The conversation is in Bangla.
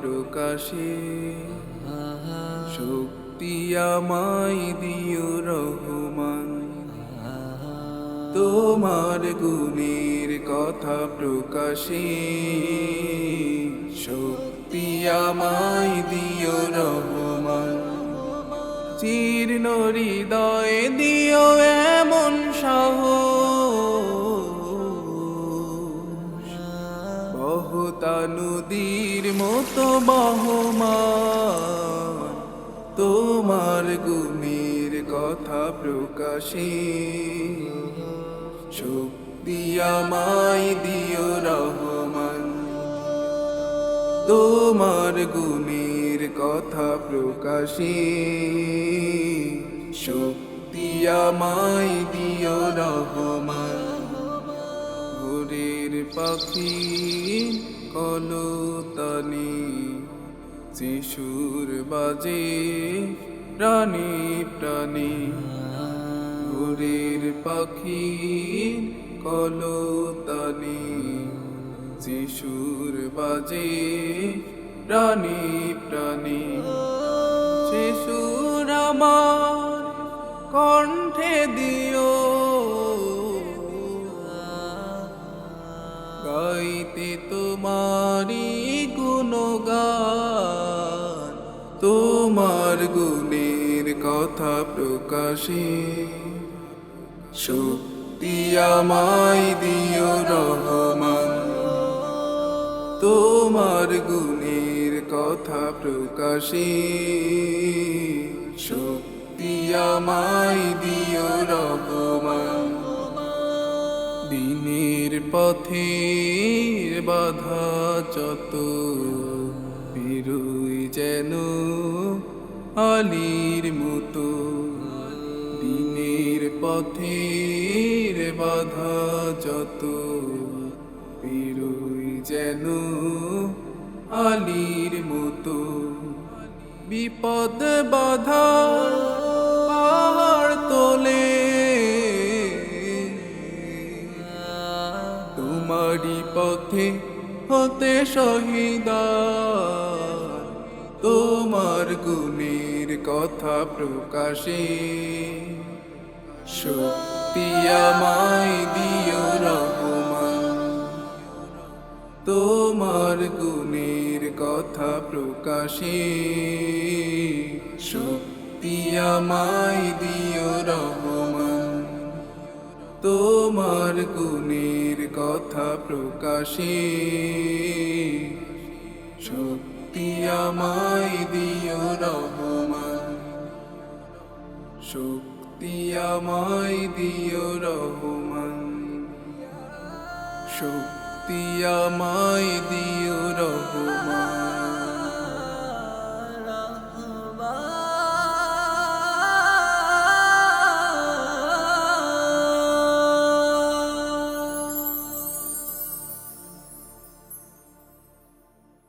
প্রকাশে। শক্তি আমায় দিও রহমান। তোমার গুণের কথা প্রকাশে। শক্তি আমায় দিও রহমান। জীর্ণ হৃদয়ে দিও নদীর মতো বহমান, তোমার গুণের কথা প্রকাশে। শক্তি আমায় দিও রহমান, তোমার গুণের কথা প্রকাশে। শক্তি আমায় দিও রহমান পাখি কলতানি, শিশুর বাজে প্রাণী প্রাণী। ভোরের পাখি কলতানি, শিশুর বাজে প্রাণী প্রাণী। শিশুর আমার কণ্ঠে দিও গাইতে তোমারি গুণগান, তোমার গুণের কথা প্রকাশে। শক্তি আমায় দিও রহমান, তোমার গুণের কথা প্রকাশে। শক্তি আমায় দিও রহমান, দিনের পথের বাধা যত বেরোই যেন আলির মতো। দিনের পথের বাধা যত বেরোই যেন আলির মতো। বিপদ বাধা পথে হতে শহীদা তোমার গুণের কথা প্রকাশে। শক্তি আমায় দিও রহমান, তোমার গুণের কথা প্রকাশে। শক্তি আমায় দিও রহমান। তোমার গুণের কথা প্রকাশে। শক্তি আমায় দিও রহমান। শক্তি আমায় দিও রহমান। শক্তি আমায় দিও রহমান।